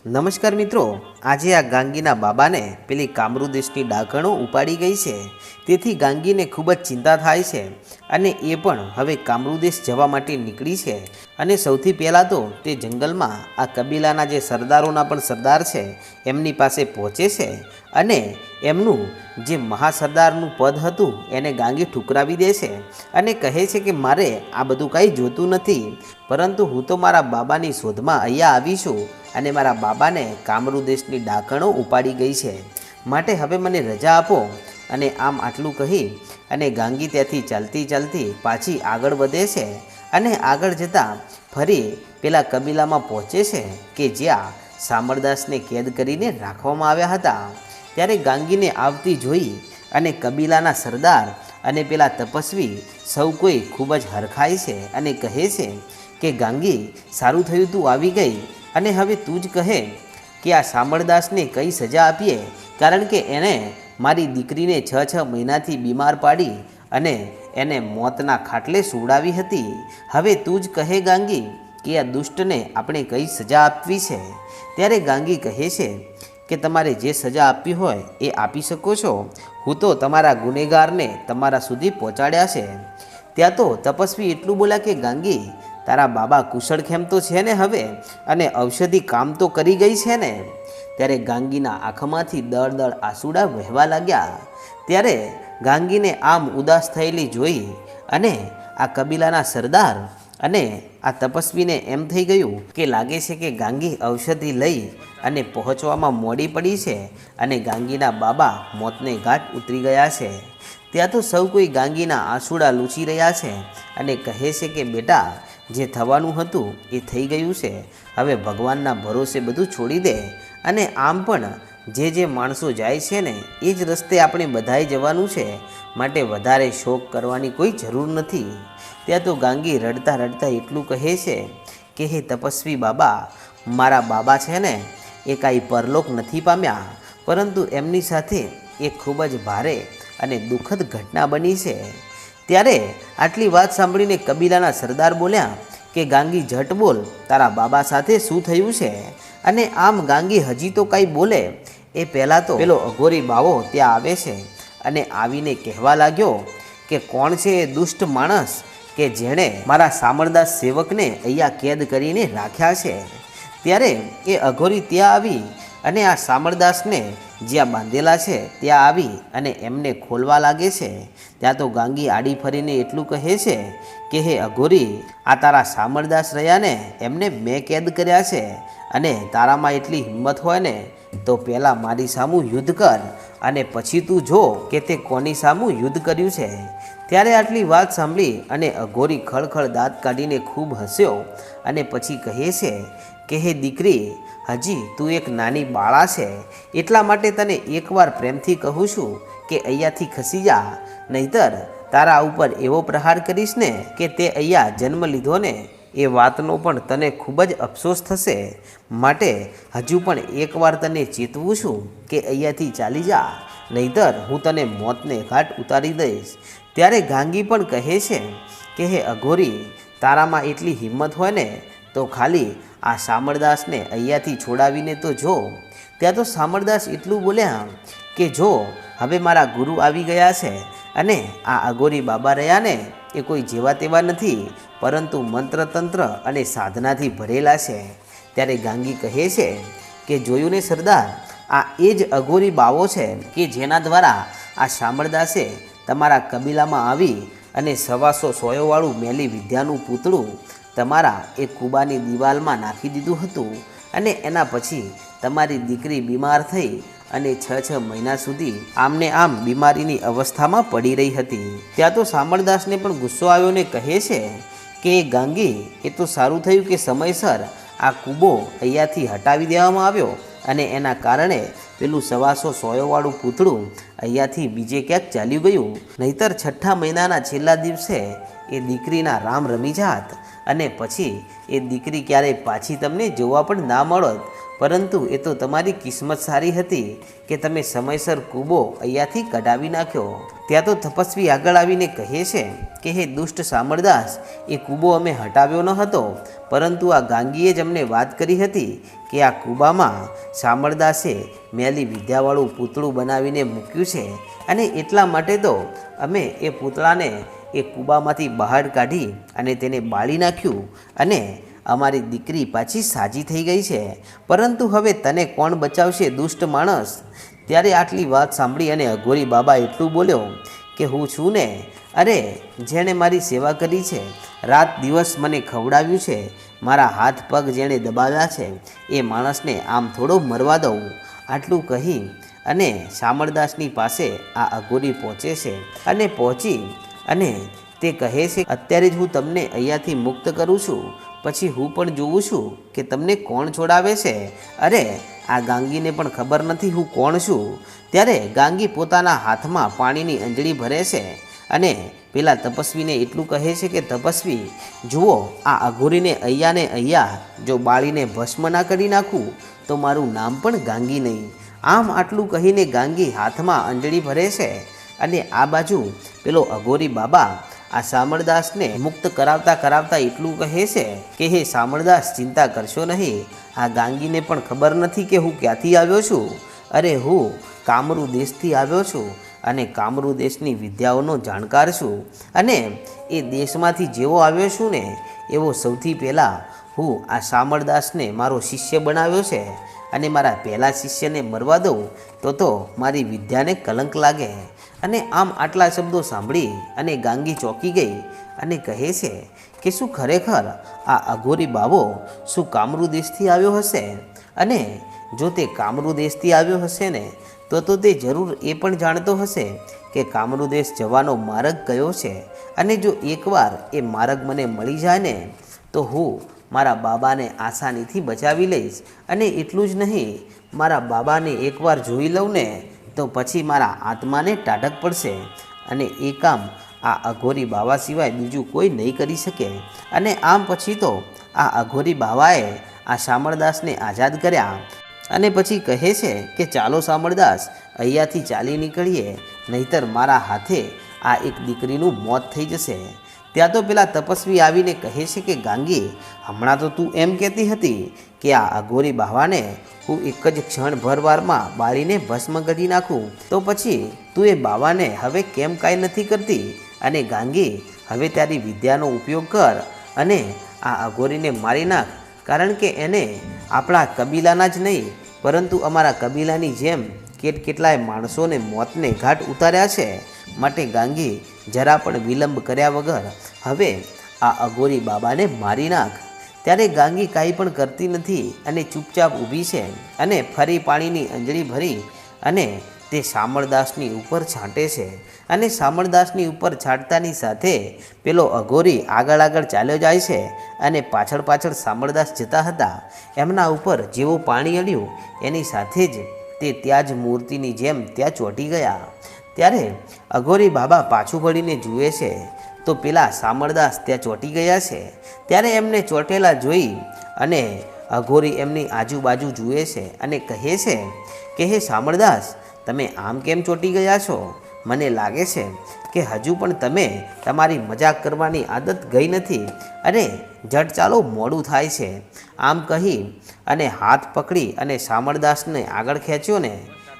નમસ્કાર મિત્રો, આજે આ ગાંગીના બાબાને પેલી કામરુદેશની ડાકણો ઉપાડી ગઈ છે. તેથી ગાંગીને ખૂબ જ ચિંતા થાય છે અને એ પણ હવે કામરુદેશ જવા માટે નીકળી છે. અને સૌથી પહેલાં તો તે જંગલમાં આ કબીલાના જે સરદારોના પણ સરદાર છે, એમની પાસે પહોંચે છે અને એમનું જે મહાસરદારનું પદ હતું એને ગાંગી ઠુકરાવી દે છે અને કહે છે કે, મારે આ બધું કાંઈ જોતું નથી. પરંતુ હું તો મારા બાબાની શોધમાં અહીંયા આવી છું. અને મારા બાબાને કામરૂ દેશની ડાકણો ઉપાડી ગઈ છે. માટે હવે મને રજા આપો અને આમ આટલું કહી અને ગાંગી ત્યાંથી ચાલતી ચાલતી પાછી આગળ વધે છે અને આગળ જતાં ફરી પેલા કબીલામાં પહોંચે છે કે જ્યાં સામરદાસને કેદ કરીને રાખવામાં આવ્યા હતા. ત્યારે ગાંગીને આવતી જોઈ અને કબીલાના સરદાર અને પેલા તપસ્વી સૌ કોઈ ખૂબ જ હરખાય છે અને કહે છે કે ગાંગી, સારું થયું તું આવી ગઈ. અને હવે તું જ કહે કે આ સામળદાસને કઈ સજા આપીએ? કારણ કે એણે મારી દીકરીને છ છ મહિનાથી બીમાર પાડી અને એને મોતના ખાટલે સુવડાવી હતી. હવે તું જ કહે ગાંગી કે આ દુષ્ટને આપણે કઈ સજા આપવી છે? ત્યારે ગાંગી કહે છે કે તમારે જે સજા આપવી હોય એ આપી શકો છો. હું તો તમારા ગુનેગારને તમારા સુધી પહોંચાડ્યા છે. ત્યાં તો તપસ્વી એટલું બોલા કે ગાંગી તારા બાબા કુશળખેમ તો છે ને હવે? અને ઔષધિ કામ તો કરી ગઈ છે ને? ત્યારે ગાંગીના આંખમાંથી દળ દળ આંસુડા વહેવા લાગ્યા. ત્યારે ગાંગીને આમ ઉદાસ થયેલી જોઈ અને આ કબીલાના સરદાર અને આ તપસ્વીને એમ થઈ ગયું કે લાગે છે કે ગાંગી ઔષધિ લઈ અને પહોંચવામાં મોડી પડી છે અને ગાંગીના બાબા મોતને ઘાટ ઉતરી ગયા છે. ત્યાં તો સૌ કોઈ ગાંગીના આંસુડા લૂછી રહ્યા છે અને કહે છે કે, બેટા જે થવાનું હતું એ થઈ ગયું છે. હવે ભગવાનના ભરોસે બધું છોડી દે અને આમ પણ જે જે માણસો જાય છે ને, એ જ રસ્તે આપણે બધાએ જવાનું છે. માટે વધારે શોક કરવાની કોઈ જરૂર નથી. ત્યાં તો ગાંગી રડતા રડતા એટલું કહે છે કે, હે તપસ્વી બાબા, મારા બાબા છે ને, એ કાંઈ પરલોક નથી પામ્યા. પરંતુ એમની સાથે એ ખૂબ જ ભારે અને દુઃખદ ઘટના બની છે. ત્યારે આટલી વાત સાંભળીને કબીલાના સરદાર બોલ્યા કે ગાંગી ઝટ બોલ, તારા બાબા સાથે શું થયું છે? અને આમ ગાંગી હજી તો કાંઈ બોલે, એ પહેલાં તો પેલો અઘોરી બાવો ત્યાં આવે છે અને આવીને કહેવા લાગ્યો કે કોણ છે એ દુષ્ટ માણસ કે જેણે મારા સામળદાસ સેવકને અહીંયા કેદ કરીને રાખ્યા છે? ત્યારે એ અઘોરી ત્યાં આવી અને આ સામરદાસને જ્યાં બાંધેલા છે, ત્યાં આવી અને એમને ખોલવા લાગે છે. ત્યાં તો ગાંગી આડી ફરીને એટલું કહે છે કે, હે અઘોરી, આ તારા સામરદાસ રહ્યા ને એમને મેં કેદ કર્યા છે અને તારામાં એટલી હિંમત હોય ને, તો પહેલાં મારી સામું યુદ્ધ કર અને પછી તું જો કે તે કોની સામું યુદ્ધ કર્યું છે. ત્યારે આટલી વાત સાંભળી અને અઘોરી ખળખળ દાંત કાઢીને ખૂબ હસ્યો અને પછી કહે છે કે, હે દીકરી હજી તું એક નાની બાળા છે, એટલા માટે તને એકવાર પ્રેમથી કહું છું કે અહીંયાથી ખસી જા, નહીતર તારા ઉપર એવો પ્રહાર કરીશ ને કે તે અહીંયા જન્મ લીધો ને એ વાતનો પણ તને ખૂબ જ અફસોસ થશે. માટે હજુ પણ એકવાર તને ચેતવું છું કે અહીંયાથી ચાલી જા, નહીતર હું તને મોતને ઘાટ ઉતારી દઈશ. ત્યારે ગાંગી પણ કહે છે કે, હે અઘોરી, તારામાં એટલી હિંમત હોય ને તો ખાલી આ સામરદાસને અહીંયાથી છોડાવીને તો જો. ત્યાં તો સામરદાસ એટલું બોલ્યા કે જો, હવે મારા ગુરુ આવી ગયા છે અને આ અઘોરી બાબા રહ્યા ને એ કોઈ જેવા તેવા નથી, પરંતુ મંત્રતંત્ર અને સાધનાથી ભરેલા છે. ત્યારે ગાંગી કહે છે કે, જોયું ને સરદાર, આ એ જ અઘોરી બાવો છે કે જેના દ્વારા આ શામળદાસે તમારા કબીલામાં આવી અને સવાસો સોયોવાળું મેલી વિદ્યાનું પૂતળું તમારા એ કુબાની દિવાલમાં નાખી દીધું હતું અને એના પછી તમારી દીકરી બીમાર થઈ અને છ છ મહિના સુધી આમને આમ બીમારીની અવસ્થામાં પડી રહી હતી. ત્યાં તો સામળદાસને પણ ગુસ્સો આવ્યો ને કહે છે કે, ગાંગી, એ તો સારું થયું કે સમયસર આ કૂબો અહીંયાથી હટાવી દેવામાં આવ્યો અને એના કારણે પેલું સવાસો સોયોવાળું પૂતળું અહીંયાથી બીજે ક્યાંક ચાલ્યું ગયું. નહીતર છઠ્ઠા મહિનાના છેલ્લા દિવસે એ દીકરીના રામ રમી જાત અને પછી એ દીકરી ક્યારેય પાછી તમને જોવા પણ ના મળત. પરંતુ એ તો તમારી કિસ્મત સારી હતી કે તમે સમયસર કૂબો અહીંયાથી કઢાવી નાખ્યો. ત્યાં તો તપસ્વી આગળ આવીને કહે છે કે, હે દુષ્ટ સામરદાસ એ કૂબો અમે હટાવ્યો ન હતો. પરંતુ આ ગાંગીએ જ અમને વાત કરી હતી કે આ કૂબામાં સામરદાસે મેલી વિદ્યાવાળું પૂતળું બનાવીને મૂક્યું છે. અને એટલા માટે તો અમે એ પૂતળાને એ કૂબામાંથી બહાર કાઢી અને તેને બાળી નાખ્યું અને અમારી દીકરી પાછી સાજી થઈ ગઈ છે. પરંતુ હવે તને કોણ બચાવશે, દુષ્ટ માણસ? ત્યારે આટલી વાત સાંભળી અને અઘોરી બાબા એટલું બોલ્યો કે, હું છું ને? અરે, જેણે મારી સેવા કરી છે. રાત દિવસ મને ખવડાવ્યું છે. મારા હાથ પગ જેણે દબાવ્યા છે. એ માણસને આમ થોડો મરવા દઉં. આટલું કહી અને શામળદાસની પાસે આ અઘોરી પહોંચે છે અને પહોંચી અને તે કહે છે, અત્યારે જ હું તમને અહીંયાથી મુક્ત કરું છું. પછી હું પણ જોઉં છું કે તમને કોણ છોડાવે છે. અરે, આ ગાંગીને પણ ખબર નથી હું કોણ છું. ત્યારે ગાંગી પોતાના હાથમાં પાણીની અંજળી ભરે છે અને પેલા તપસ્વીને એટલું કહે છે કે, તપસ્વી, જુઓ, આ અઘોરીને અહીંયાને અહીંયા જો બાળીને ભસ્મ ના કરી નાખું, તો મારું નામ પણ ગાંગી નહીં. આમ આટલું કહીને ગાંગી હાથમાં અંજળી ભરે છે અને આ બાજુ પેલો અઘોરી બાબા આ સામળદાસને મુક્ત કરાવતા કરાવતા એટલું કહે છે કે, હે સામળદાસ, ચિંતા કરશો નહીં. આ ગાંગીને પણ ખબર નથી કે હું ક્યાંથી આવ્યો છું. અરે હું કામરૂ દેશથી આવ્યો છું અને કામરૂ દેશની વિદ્યાઓનો જાણકાર છું. અને એ દેશમાંથી જેવો આવ્યો છું ને, એવો સૌથી પહેલાં હું આ સામળદાસને મારો શિષ્ય બનાવ્યો છે. અને મારા પહેલા શિષ્યને મરવા દઉં તો તો મારી વિદ્યાને કલંક લાગે. અને આમ આટલા શબ્દો સાંભળી અને ગાંગી ચોંકી ગઈ અને કહે છે કે, શું ખરેખર આ અઘોરી બાવો શું કામરૂ દેશથી આવ્યો હશે? અને જો તે કામરૂ દેશથી આવ્યો હશે ને, તો તો તે જરૂર એ પણ જાણતો હશે કે કામરૂ દેશ જવાનો માર્ગ કયો છે? અને જો એકવાર એ માર્ગ મને મળી જાય ને, તો હું મારા બાબાને આસાનીથી બચાવી લઈશ. અને એટલું જ નહીં, મારા બાબાને એકવાર જોઈ લઉં ને તો પછી મારા આત્માને ટાઢક પડશે અને એ કામ આ અઘોરી બાવા સિવાય બીજું કોઈ નહીં કરી શકે. અને આમ પછી તો આ અઘોરી બાવાએ આ શામળદાસને આઝાદ કર્યા. અને પછી કહે છે કે, ચાલો શામળદાસ અહીંયાથી ચાલી નીકળીએ, નહીતર મારા હાથે આ એક દીકરીનું મોત થઈ જશે. ત્યાં તો પેલા તપસ્વી આવીને કહે છે કે, ગાંગી, હમણાં તો તું એમ કહેતી હતી કે આ અઘોરી બાવાને હું એક જ ક્ષણ ભરવારમાં બાળીને ભસ્મ કરી નાખું. તો પછી તું એ બાવાને હવે કેમ કાંઈ નથી કરતી? અને ગાંગી, હવે તારી વિદ્યાનો ઉપયોગ કર અને આ અઘોરીને મારી નાખ. કારણ કે એને આપણા કબીલાના જ નહીં, પરંતુ અમારા કબીલાની જેમ કેટ કેટલાય માણસોને મોતને ઘાટ ઉતાર્યા છે. માટે ગાંગી જરા પણ વિલંબ કર્યા વગર હવે આ અઘોરી બાબાને મારી નાખ. ત્યારે ગાંગી કાંઈ પણ કરતી નથી અને ચૂપચાપ ઊભી છે અને ફરી પાણીની અંજળી ભરી અને તે શામળદાસની ઉપર છાંટે છે. અને શામળદાસની ઉપર છાંટતાની સાથે પેલો અઘોરી આગળ આગળ ચાલ્યો જાય છે અને પાછળ પાછળ શામળદાસ જતા હતા. એમના ઉપર જેવું પાણી અડ્યું, એની સાથે જ તે ત્યાં જ મૂર્તિની જેમ ત્યાં ચોંટી ગયા. ત્યારે અઘોરી બાબા પાછું વળીને જુએ છે, તો પેલા સામળદાસ ત્યાં ચોંટી ગયા છે. ત્યારે એમને ચોંટેલા જોઈ અને અઘોરી એમની આજુબાજુ જુએ છે અને કહે છે કે, હે સામળદાસ, તમે આમ કેમ ચોંટી ગયા છો? મને લાગે છે કે હજુ પણ તમે તમારી મજાક કરવાની આદત ગઈ નથી અને જટ ચાલો મોડું થાય છે. આમ કહી અને હાથ પકડી અને સામળદાસને આગળ ખેંચ્યો ને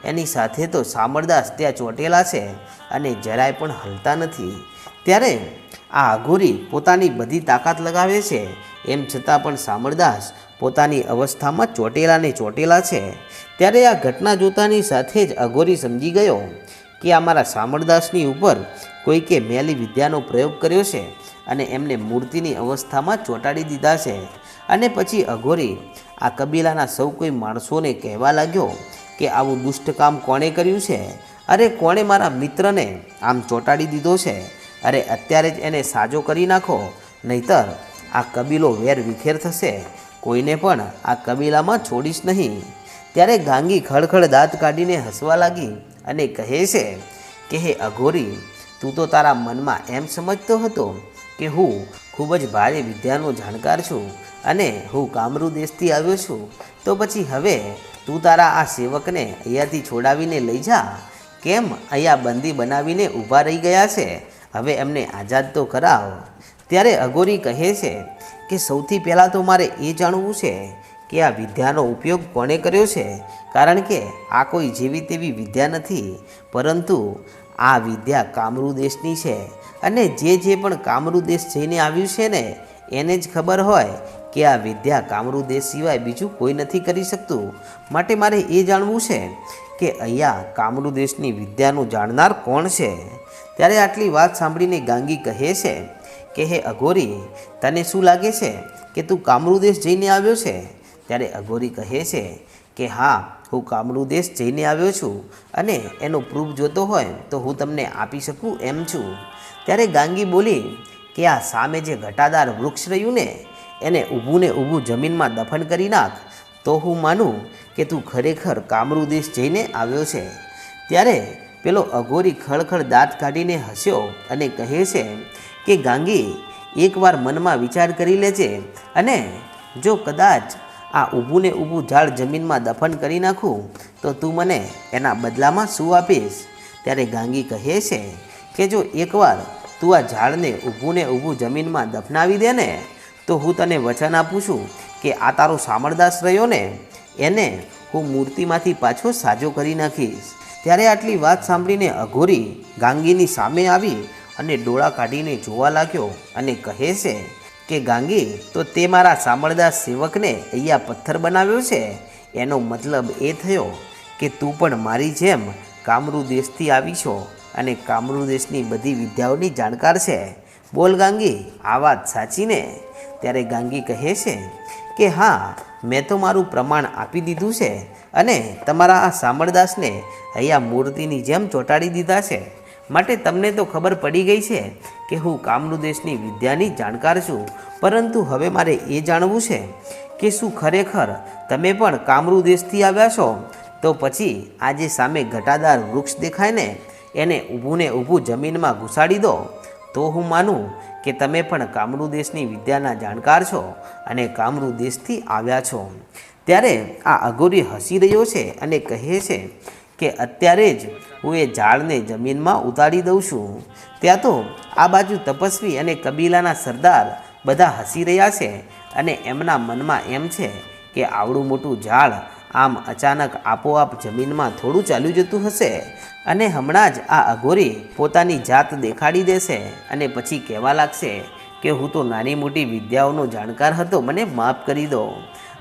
એની સાથે તો સામળદાસ ત્યાં ચોંટેલા છે અને જરાય પણ હલતા નથી. ત્યારે આ અઘોરી પોતાની બધી તાકાત લગાવે છે, એમ છતાં પણ સામળદાસ પોતાની અવસ્થામાં ચોટેલા ને ચોટેલા છે. ત્યારે આ ઘટના જોતાની સાથે જ અઘોરી સમજી ગયો કે આ મારા સામળદાસની ઉપર કોઈકે મેલી વિદ્યાનો પ્રયોગ કર્યો છે અને એમને મૂર્તિની અવસ્થામાં ચોંટાડી દીધા છે. અને પછી અઘોરી આ કબીલાના સૌ કોઈ માણસોને કહેવા લાગ્યો કે આવું દુષ્ટ કામ કોણે કર્યું છે? અરે, કોણે મારા મિત્રને આમ ચોંટાડી દીધો છે? અરે, અત્યારે જ એને સાજો કરી નાખો. નહીતર આ કબીલો વેર વિખેર થશે. કોઈને પણ આ કબીલામાં છોડીશ નહીં. ત્યારે ગાંગી ખડખડ દાંત કાઢીને હસવા લાગી અને કહે છે કે, હે અઘોરી, તું તો તારા મનમાં એમ સમજતો હતો કે હું ખૂબ જ ભારે વિદ્યાનો જાણકાર છું અને હું કામરૂ દેશથી આવ્યો છું. તો પછી હવે તું તારા આ સેવકને અહીંયાથી છોડાવીને લઈ જા. કેમ? અહીંયા બંદી બનાવીને ઊભા રહી ગયા છે. હવે એમને આઝાદ તો કરાવ. ત્યારે અઘોરી કહે છે કે સૌથી પહેલાં તો મારે એ જાણવું છે કે આ વિદ્યાનો ઉપયોગ કોણે કર્યો છે? કારણ કે આ કોઈ જેવી તેવી વિદ્યા નથી. પરંતુ આ વિદ્યા કામરૂ દેશની છે. અને જે જે પણ કામરૂ દેશ જઈને આવ્યું છે ને, એને જ ખબર હોય કે આ વિદ્યા કામરૂ દેશ સિવાય બીજું કોઈ નથી કરી શકતું? માટે મારે એ જાણવું છે કે અહીંયા કામરૂ દેશની વિદ્યાનું જાણનાર કોણ છે? ત્યારે આટલી વાત સાંભળીને ગાંગી કહે છે કે, હે અઘોરી, તને શું લાગે છે કે તું કામરૂ દેશ જઈને આવ્યો છે? ત્યારે અઘોરી કહે છે કે, હા, હું કામરૂ દેશ જઈને આવ્યો છું અને એનો પ્રૂફ જોતો હોય તો હું તમને આપી શકું એમ છું. ત્યારે ગાંગી બોલી કે, આ સામે જે ઘટાદાર વૃક્ષ રહ્યું ને એને ઊભું ને ઊભું જમીનમાં દફન કરી નાખ. તો હું માનું કે તું ખરેખર કામરૂ દેશ જઈને આવ્યો છે. ત્યારે પેલો અઘોરી ખળખળ દાંત કાઢીને હસ્યો અને કહે છે કે, ગાંગી, એકવાર મનમાં વિચાર કરી લેજે અને જો કદાચ આ ઊભું ને ઊભું ઝાડ જમીનમાં દફન કરી નાખું, તો તું મને એના બદલામાં શું આપીશ? ત્યારે ગાંગી કહે છે કે, જો એકવાર તું આ ઝાડને ઊભું ને ઊભું જમીનમાં દફનાવી દે ને તો હું તને વચન આપું છું કે આ તારો સામળદાસ રહ્યો ને, એને હું મૂર્તિમાંથી પાછો સાજો કરી નાખીશ. ત્યારે આટલી વાત સાંભળીને અઘોરી ગાંગીની સામે આવી અને ડોળા કાઢીને જોવા લાગ્યો અને કહે છે કે, ગાંગી, તો તે મારા સામળદાસ સેવકને અહીંયા પથ્થર બનાવ્યો છે? એનો મતલબ એ થયો કે તું પણ મારી જેમ કામરૂ દેશથી આવી છો અને કામરૂ દેશની બધી વિદ્યાઓની જાણકાર છે. બોલ ગાંગી, આ વાત સાચી ને? ત્યારે ગાંગી કહે છે કે, હા, મેં તો મારું પ્રમાણ આપી દીધું છે અને તમારા આ સામળદાસને અહીંયા મૂર્તિની જેમ ચોંટાડી દીધા છે. માટે તમને તો ખબર પડી ગઈ છે કે હું કામરૂ દેશની વિદ્યાની જાણકાર છું. પરંતુ હવે મારે એ જાણવું છે કે શું ખરેખર તમે પણ કામરૂ દેશથી આવ્યા છો? તો પછી આ જે સામે ઘટાદાર વૃક્ષ દેખાય ને, એને ઊભું ને ઊભું જમીનમાં ઘુસાડી દો. તો હું માનું કે તમે પણ કામરૂ દેશની વિદ્યાના જાણકાર છો અને કામરૂ દેશથી આવ્યા છો. ત્યારે આ અઘોરી હસી રહ્યો છે અને કહે છે કે અત્યારે જ હું એ ઝાડને જમીનમાં ઉતારી દઉં છું. ત્યાં તો આ બાજુ તપસ્વી અને કબીલાના સરદાર બધા હસી રહ્યા છે અને એમના મનમાં એમ છે કે આવડું મોટું ઝાડ આમ અચાનક આપોઆપ જમીનમાં થોડું ચાલ્યું જતું હશે અને હમણાં જ આ અઘોરી પોતાની જાત દેખાડી દેશે અને પછી કહેવા લાગશે કે હું તો નાની મોટી વિદ્યાઓનો જાણકાર હતો, મને માફ કરી દો.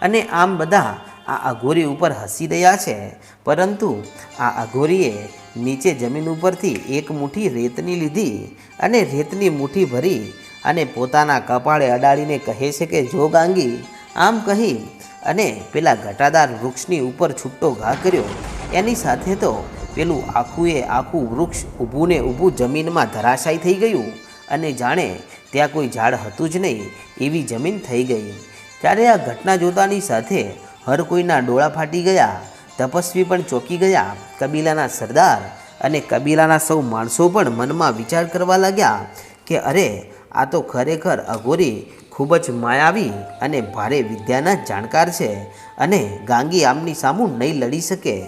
અને આમ બધા આ અઘોરી ઉપર હસી રહ્યા છે. પરંતુ આ અઘોરીએ નીચે જમીન ઉપરથી એક મુઠ્ઠી રેતની લીધી અને રેતની મુઠ્ઠી ભરી અને પોતાના કપાળે અડાડીને કહે છે કે, જો ગાંગી આમ કહી અને પેલા ઘટાદાર વૃક્ષની ઉપર છૂટો ઘા કર્યો. એની સાથે તો પેલું આખું એ આખું વૃક્ષ ઊભું ને ઊભું જમીનમાં ધરાશાયી થઈ ગયું અને જાણે ત્યાં કોઈ ઝાડ હતું જ નહીં, એવી જમીન થઈ ગઈ. ત્યારે આ ઘટના જોતાની સાથે હર કોઈના ડોળા ફાટી ગયા, તપસ્વી પણ ચોંકી ગયા, કબીલાના સરદાર અને કબીલાના સૌ માણસો પણ મનમાં વિચાર કરવા લાગ્યા કે અરે, આ તો ખરેખર અઘોરી ખૂબ જ માયાવી અને ભારે વિદ્યાના જાણકાર છે અને ગાંગી આમની સામું નહીં લડી શકે.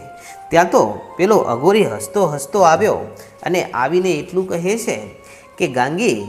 ત્યાં તો પેલો અઘોરી હસતો હસતો આવ્યો અને આવીને એટલું કહે છે કે, ગાંગી,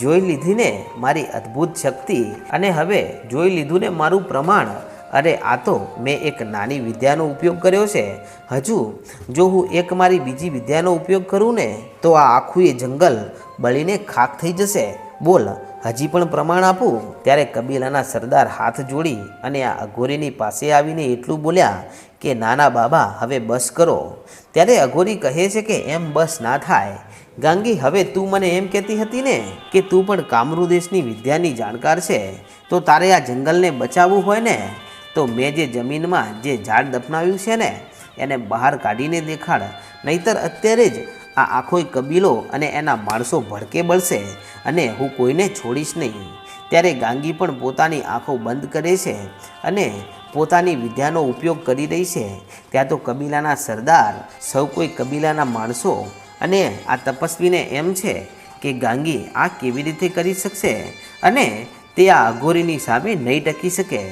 જોઈ લીધીને મારી અદ્ભુત શક્તિ અને હવે જોઈ લીધું ને મારું પ્રમાણ. અરે, આ તો મેં એક નાની વિદ્યાનો ઉપયોગ કર્યો છે. હજુ જો હું એક મારી બીજી વિદ્યાનો ઉપયોગ કરું ને, તો આ આખું એ જંગલ બળીને ખાક થઈ જશે. બોલ હજી પણ પ્રમાણ આપું? ત્યારે કબીલાના સરદાર હાથ જોડી અને આ અઘોરીની પાસે આવીને એટલું બોલ્યા કે, નાના બાબા, હવે બસ કરો. ત્યારે અઘોરી કહે છે કે, એમ બસ ના થાય. ગાંગી, હવે તું મને એમ કહેતી હતી ને કે તું પણ કામરૂ દેશની વિદ્યાની જાણકાર છે, તો તારે આ જંગલને બચાવવું હોય ને? તો મેં જે જમીનમાં જે ઝાડ દફનાવ્યું છે ને, એને બહાર કાઢીને દેખાડ. નહીતર અત્યારે જ આ આખોય કબીલો અને એના માણસો ભડકે બળશે અને હું કોઈને છોડીશ નહીં. ત્યારે ગાંગી પણ પોતાની આંખો બંધ કરે છે અને પોતાની વિદ્યાનો ઉપયોગ કરી રહી છે. ત્યાં તો કબીલાના સરદાર, સૌ કોઈ કબીલાના માણસો અને આ તપસ્વીને એમ છે કે ગાંગી આ કેવી રીતે કરી શકશે અને તે આ અઘોરીની સામે નહીં ટકી શકે.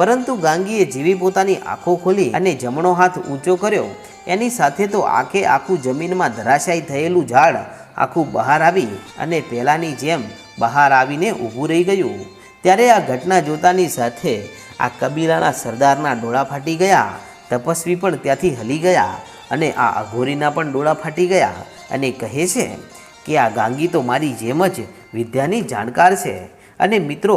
પરંતુ ગાંગીએ જેવી પોતાની આંખો ખોલી અને જમણો હાથ ઊંચો કર્યો. એની સાથે તો આખે આખું જમીનમાં ધરાશાયી થયેલું ઝાડ આખું બહાર આવી અને પહેલાંની જેમ બહાર આવીને ઊભું રહી ગયું. ત્યારે આ ઘટના જોતાની સાથે આ કબીલાના સરદારના ડોળા ફાટી ગયા. તપસ્વી પણ ત્યાંથી હલી ગયા અને આ અઘોરીના પણ ડોળા ફાટી ગયા અને કહે છે કે આ ગાંગી તો મારી જેમ જ વિદ્યાની જાણકાર છે. અને મિત્રો